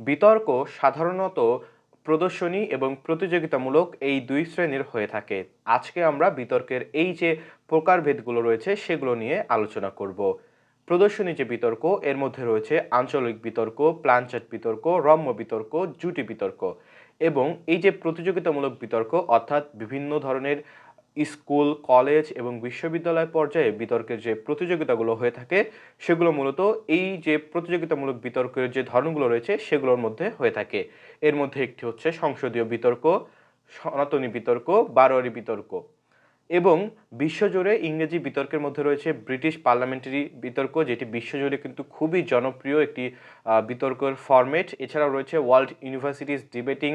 বিতর্ক সাধারণত প্রদর্শনী এবং প্রতিযোগিতামূলক এই দুই শ্রেণির হয়ে থাকে। আজকে আমরা বিতর্কের এই যে প্রকারভেদগুলো রয়েছে, সেগুলো নিয়ে আলোচনা করব। প্রদর্শনী যে বিতর্ক, এর মধ্যে রয়েছে আঞ্চলিক বিতর্ক প্লানচার্ট বিতর্ক, রম্য বিতর্ক, জুটি বিতর্ক এবং এই যে প্রতিযোগিতামূলক বিতর্ক, অর্থাৎ বিভিন্ন ধরনের স্কুল, কলেজ এবং বিশ্ববিদ্যালয় পর্যায়ে বিতর্কের যে প্রতিযোগিতাগুলো হয়ে থাকে, সেগুলো মূলত এই যে প্রতিযোগিতামূলক বিতর্কের যে ধরনগুলো রয়েছে, সেগুলোর মধ্যে হয়ে থাকে। এর মধ্যে একটি হচ্ছে সংসদীয় বিতর্ক, সনাতনী বিতর্ক, বারোয়ারি বিতর্ক এবং বিশ্বজুড়ে ইংরেজি বিতর্কের মধ্যে রয়েছে ব্রিটিশ পার্লামেন্টারি বিতর্ক, যেটি বিশ্বজুড়ে কিন্তু খুবই জনপ্রিয় একটি বিতর্কের ফরম্যাট এছাড়াও রয়েছে ওয়ার্ল্ড ইউনিভার্সিটিস ডিবেটিং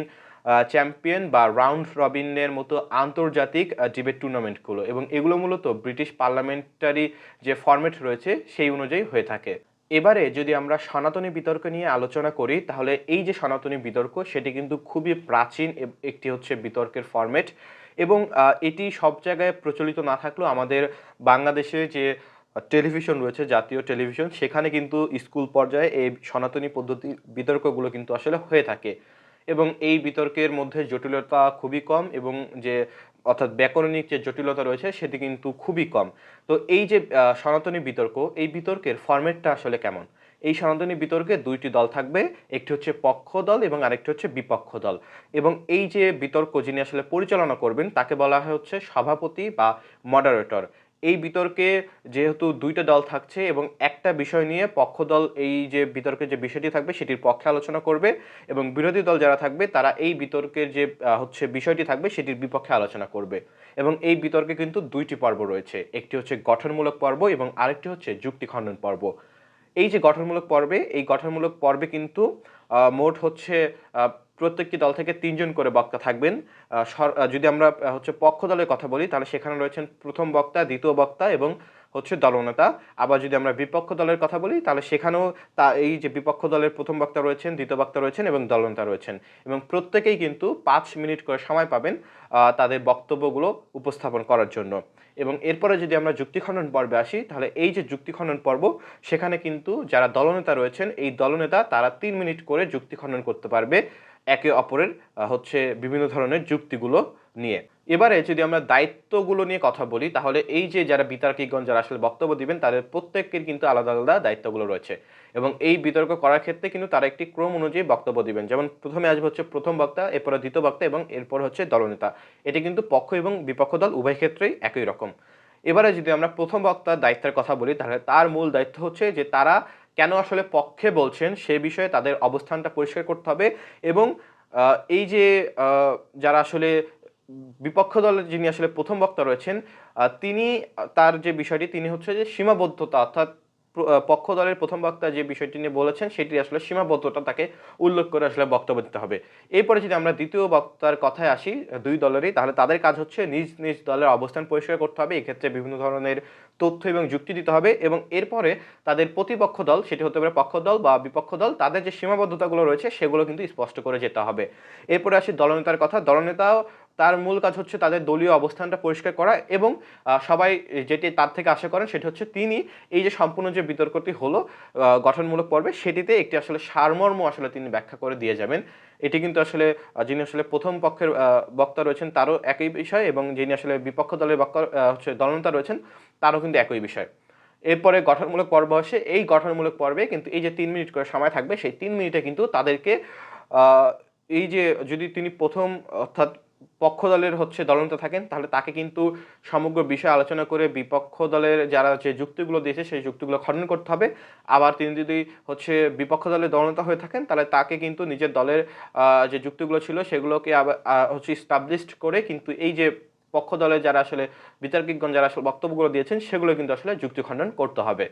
চ্যাম্পিয়ন বা রাউন্ড রবিনের মতো আন্তর্জাতিক ডিবেট টুর্নামেন্টগুলো এবং এগুলো মূলত ব্রিটিশ পার্লামেন্টারি যে ফরম্যাট রয়েছে, সেই অনুযায়ী হয়ে থাকে। এবারে যদি আমরা সনাতনী বিতর্ক নিয়ে আলোচনা করি, তাহলে এই যে সনাতনী বিতর্ক, সেটি কিন্তু খুবই প্রাচীন একটি হচ্ছে বিতর্কের ফরম্যাট এবং এটি সব জায়গায় প্রচলিত না থাকলেও আমাদের বাংলাদেশে যে টেলিভিশন রয়েছে, জাতীয় টেলিভিশন, সেখানে কিন্তু স্কুল পর্যায়ে এই সনাতনী পদ্ধতি বিতর্কগুলো কিন্তু আসলে হয়ে থাকে। এবং এই বিতর্কের মধ্যে জটিলতা খুবই কম এবং যে, অর্থাৎ ব্যাকরণিক যে জটিলতা রয়েছে সেটি কিন্তু খুবই কম। তো এই যে সনাতনী বিতর্ক, এই বিতর্কের ফরম্যাটটা আসলে কেমন? এই সনাতনী বিতর্কে দুইটি দল থাকবে, একটি হচ্ছে পক্ষ দল এবং আরেকটি হচ্ছে বিপক্ষ দল। এবং এই যে বিতর্ক যিনি আসলে পরিচালনা করবেন, তাকে বলা হয় হচ্ছে সভাপতি বা মডারেটর এই বিতর্কে যেহেতু দুইটা দল থাকছে এবং একটা বিষয় নিয়ে পক্ষ দল এই যে বিতর্কের যে বিষয়টি থাকবে সেটির পক্ষে আলোচনা করবে এবং বিরোধী দল যারা থাকবে তারা এই বিতর্কের যে হচ্ছে বিষয়টি থাকবে সেটির বিপক্ষে আলোচনা করবে। এবং এই বিতর্কে কিন্তু দুইটি পর্ব রয়েছে। একটি হচ্ছে গঠনমূলক পর্ব এবং আরেকটি হচ্ছে যুক্তি খণ্ডন পর্ব। এই যে গঠনমূলক পর্বে, এই গঠনমূলক পর্বে কিন্তু মোট হচ্ছে প্রত্যেকটি দল থেকে তিনজন করে বক্তা থাকবেন। যদি আমরা হচ্ছে পক্ষ দলের কথা বলি, তাহলে সেখানে রয়েছেন প্রথম বক্তা, দ্বিতীয় বক্তা এবং হচ্ছে দলনেতা। আবার যদি আমরা বিপক্ষ দলের কথা বলি, তাহলে সেখানেও তা, এই যে বিপক্ষ দলের প্রথম বক্তা রয়েছেন, দ্বিতীয় বক্তা রয়েছেন এবং দলনেতা রয়েছেন। এবং প্রত্যেকেই কিন্তু পাঁচ মিনিট করে সময় পাবেন তাদের বক্তব্যগুলো উপস্থাপন করার জন্য। এবং এরপরে যদি আমরা যুক্তি খণ্ডন পর্বে আসি, তাহলে এই যে যুক্তি খণ্ডন পর্ব, সেখানে কিন্তু যারা দলনেতা রয়েছেন, এই দলনেতা তারা তিন মিনিট করে যুক্তি খণ্ডন করতে পারবে। একে অপরের হচ্ছে বিভিন্ন ধরনের যুক্তিগুলো নিয়ে। এবারে যদি আমরা দায়িত্বগুলো নিয়ে কথা বলি, তাহলে এই যে যারা বিতার্কিকগণ যারা আসলে বক্তব্য দিবেন, তাদের প্রত্যেকের কিন্তু আলাদা আলাদা দায়িত্বগুলো রয়েছে। এবং এই বিতর্ক করার ক্ষেত্রে কিন্তু তারা একটি ক্রম অনুযায়ী বক্তব্য দিবেন। যেমন প্রথমে আসবে হচ্ছে প্রথম বক্তা, এরপরে দ্বিতীয় বক্তা এবং এরপর হচ্ছে দলনেতা। এটি কিন্তু পক্ষ এবং বিপক্ষ দল উভয় ক্ষেত্রেই একই রকম। এবারে যদি আমরা প্রথম বক্তার দায়িত্বের কথা বলি, তাহলে তার মূল দায়িত্ব হচ্ছে যে তারা কেন আসলে পক্ষে বলছেন সে বিষয়ে তাদের অবস্থানটা পরিষ্কার করতে হবে এবং এই যে যারা আসলে বিপক্ষ দলের যিনি আসলে প্রথম বক্তা রয়েছেন তিনি, তার যে বিষয়টি তিনি হচ্ছে যে সীমাবদ্ধতা অর্থাৎ পক্ষ দলের প্রথম বক্তা যে বিষয়টি নিয়ে বলেছেন, সেটি আসলে সীমাবদ্ধতা তাকে উল্লেখ করে আসলে বক্তব্য দিতে হবে। এরপরে যদি আমরা দ্বিতীয় বক্তার কথায় আসি, দুই দলেরই, তাহলে তাদের কাজ হচ্ছে নিজ নিজ দলের অবস্থান পরিষ্কার করতে হবে, এক্ষেত্রে বিভিন্ন ধরনের তথ্য এবং যুক্তি দিতে হবে এবং এরপরে তাদের প্রতিপক্ষ দল, সেটি হতে পারে পক্ষ দল বা বিপক্ষ দল, তাদের যে সীমাবদ্ধতাগুলো রয়েছে, সেগুলো কিন্তু স্পষ্ট করে যেতে হবে। এরপরে আসি দলনেতার কথা, দলনেতাও তার মূল কাজ হচ্ছে তাদের দলীয় অবস্থানটা পরিষ্কার করা এবং সবাই যেটি তার থেকে আশা করেন সেটি হচ্ছে তিনি এই যে সম্পূর্ণ যে বিতর্কটি হলো গঠনমূলক পর্বে সেটিতে একটি আসলে সারমর্ম আসলে তিনি ব্যাখ্যা করে দিয়ে যাবেন। এটি কিন্তু আসলে যিনি আসলে প্রথম পক্ষের বক্তা রয়েছেন তারও একই বিষয় এবং যিনি আসলে বিপক্ষ দলের বক্তা হচ্ছে দলনেতা রয়েছেন তারও কিন্তু একই বিষয়। এরপরে গঠনমূলক পর্ব আসে। এই গঠনমূলক পর্বে কিন্তু এই যে তিন মিনিট করে সময় থাকবে, সেই তিন মিনিটে কিন্তু তাদেরকে এই যে যদি তিনি প্রথম, অর্থাৎ পক্ষ দলের হচ্ছে দলনেতা থাকেন, তাহলে তাকে কিন্তু সমগ্র বিষয় আলোচনা করে বিপক্ষ দলের যারা যে যুক্তিগুলো দিয়েছে, সেই যুক্তিগুলো খণ্ডন করতে হবে। আবার তিনি যদি হচ্ছে বিপক্ষ দলের দলনেতা হয়ে থাকেন, তাহলে তাকে কিন্তু নিজের দলের যে যুক্তিগুলো ছিল, সেগুলোকে আবার হচ্ছে স্টাবলিশড করে কিন্তু এই যে পক্ষ দলের যারা আসলে বিতর্কিকগণ যারা আসলে বক্তব্যগুলো দিয়েছেন, সেগুলো কিন্তু আসলে যুক্তি খণ্ডন করতে হবে।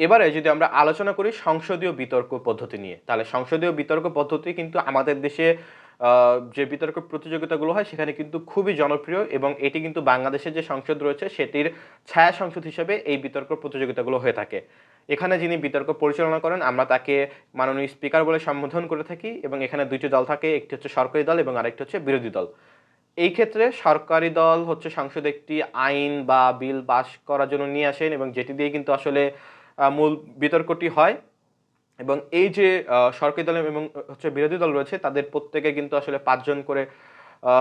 এবারে যদি আমরা আলোচনা করি সংসদীয় বিতর্ক পদ্ধতি নিয়ে, তাহলে সংসদীয় বিতর্ক পদ্ধতি কিন্তু আমাদের দেশে যে বিতর্ক প্রতিযোগিতাগুলো হয়, সেখানে কিন্তু খুবই জনপ্রিয় এবং এটি কিন্তু বাংলাদেশের যে সংসদ রয়েছে, সেটির ছায়া সংসদ হিসেবে এই বিতর্ক প্রতিযোগিতাগুলো হয়ে থাকে। এখানে যিনি বিতর্ক পরিচালনা করেন, আমরা তাকে মাননীয় স্পিকার বলে সম্বোধন করে থাকি এবং এখানে দুইটি দল থাকে, একটি হচ্ছে সরকারি দল এবং আরেকটি হচ্ছে বিরোধী দল। এই ক্ষেত্রে সরকারি দল হচ্ছে সংসদে একটি আইন বা বিল পাশ করার জন্য নিয়ে আসেন এবং যেটি দিয়ে কিন্তু আসলে মূল বিতর্কটি হয়। এবং এই যে সরকারি দল এবং হচ্ছে বিরোধী দল রয়েছে, তাদের প্রত্যেকে কিন্তু আসলে পাঁচজন করে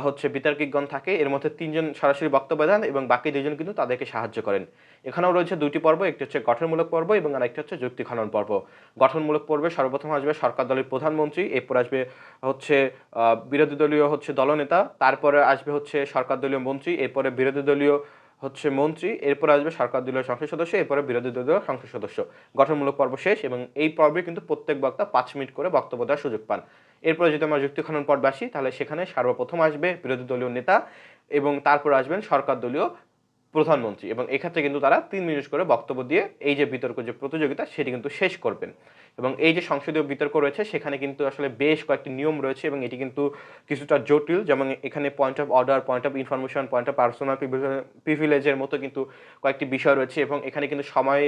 হচ্ছে বিতর্কিকগণ থাকে। এর মধ্যে তিনজন সরাসরি বক্তব্য দেন এবং বাকি দুজন কিন্তু তাদেরকে সাহায্য করেন। এখানেও রয়েছে দুটি পর্ব, একটি হচ্ছে গঠনমূলক পর্ব এবং আরেকটি হচ্ছে যুক্তি খনন পর্ব। গঠনমূলক পর্বে সর্বপ্রথম আসবে সরকার দলের প্রধানমন্ত্রী, এরপর আসবে, হচ্ছে বিরোধী দলীয় হচ্ছে দলনেতা, তারপরে আসবে হচ্ছে সরকার দলীয় মন্ত্রী, এরপরে বিরোধী দলীয় হচ্ছে মন্ত্রী, এরপর আসবে সরকার দলীয় সংসদ সদস্য, এরপরে বিরোধী দলীয় সংসদ সদস্য। গঠনমূলক পর্ব শেষ এবং এই পর্বে কিন্তু প্রত্যেক বক্তা পাঁচ মিনিট করে বক্তব্য দেওয়ার সুযোগ পান। এরপরে যদি আমরা যুক্তি খনন পর্বে আসি, তাহলে সেখানে সর্বপ্রথম আসবে বিরোধী দলীয় নেতা এবং তারপর আসবেন সরকার দলীয় প্রধানমন্ত্রী এবং এক্ষেত্রে কিন্তু তারা তিন মিনিট করে বক্তব্য দিয়ে এই যে বিতর্ক, যে প্রতিযোগিতা, সেটি কিন্তু শেষ করবেন। এবং এই যে সংসদীয় বিতর্ক রয়েছে সেখানে কিন্তু আসলে বেশ কয়েকটি নিয়ম রয়েছে এবং এটি কিন্তু কিছুটা জটিল। যেমন এখানে point of order point of information point of personal প্রিভিলেজের মতো কিন্তু কয়েকটি বিষয় রয়েছে এবং এখানে কিন্তু সময়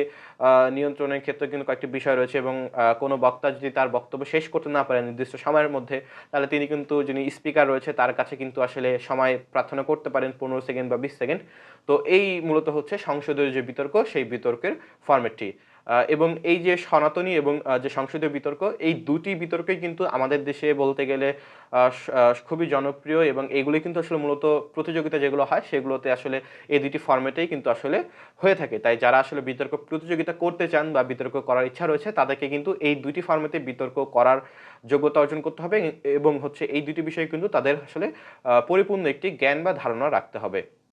নিয়ন্ত্রণের ক্ষেত্রে কিন্তু কয়েকটি বিষয় রয়েছে এবং কোনো বক্তা যদি তার বক্তব্য শেষ করতে না পারে নির্দিষ্ট সময়ের মধ্যে তাহলে তিনি কিন্তু যিনি স্পিকার রয়েছে তার কাছে কিন্তু আসলে সময় প্রার্থনা করতে পারেন পনেরো সেকেন্ড বা বিশ সেকেন্ড। তো এই মূলত হচ্ছে সংসদীয় যে বিতর্ক সেই বিতর্কের ফরম্যাটটি আহ, এবং এই যে সনাতনী এবং যে সংসদীয় বিতর্ক, এই দুটি বিতর্কই কিন্তু আমাদের দেশে বলতে গেলে খুবই জনপ্রিয় এবং এগুলি কিন্তু আসলে মূলত প্রতিযোগিতা যেগুলো হয়, সেগুলোতে আসলে এই দুটি ফর্মেটেই কিন্তু আসলে হয়ে থাকে। তাই যারা আসলে বিতর্ক প্রতিযোগিতা করতে চান বা বিতর্ক করার ইচ্ছা রয়েছে, তাদেরকে কিন্তু এই দুটি ফরম্যাটে বিতর্ক করার যোগ্যতা অর্জন করতে হবে এবং হচ্ছে এই দুটি বিষয়ে কিন্তু তাদের আসলে পরিপূর্ণ একটি জ্ঞান বা ধারণা রাখতে হবে।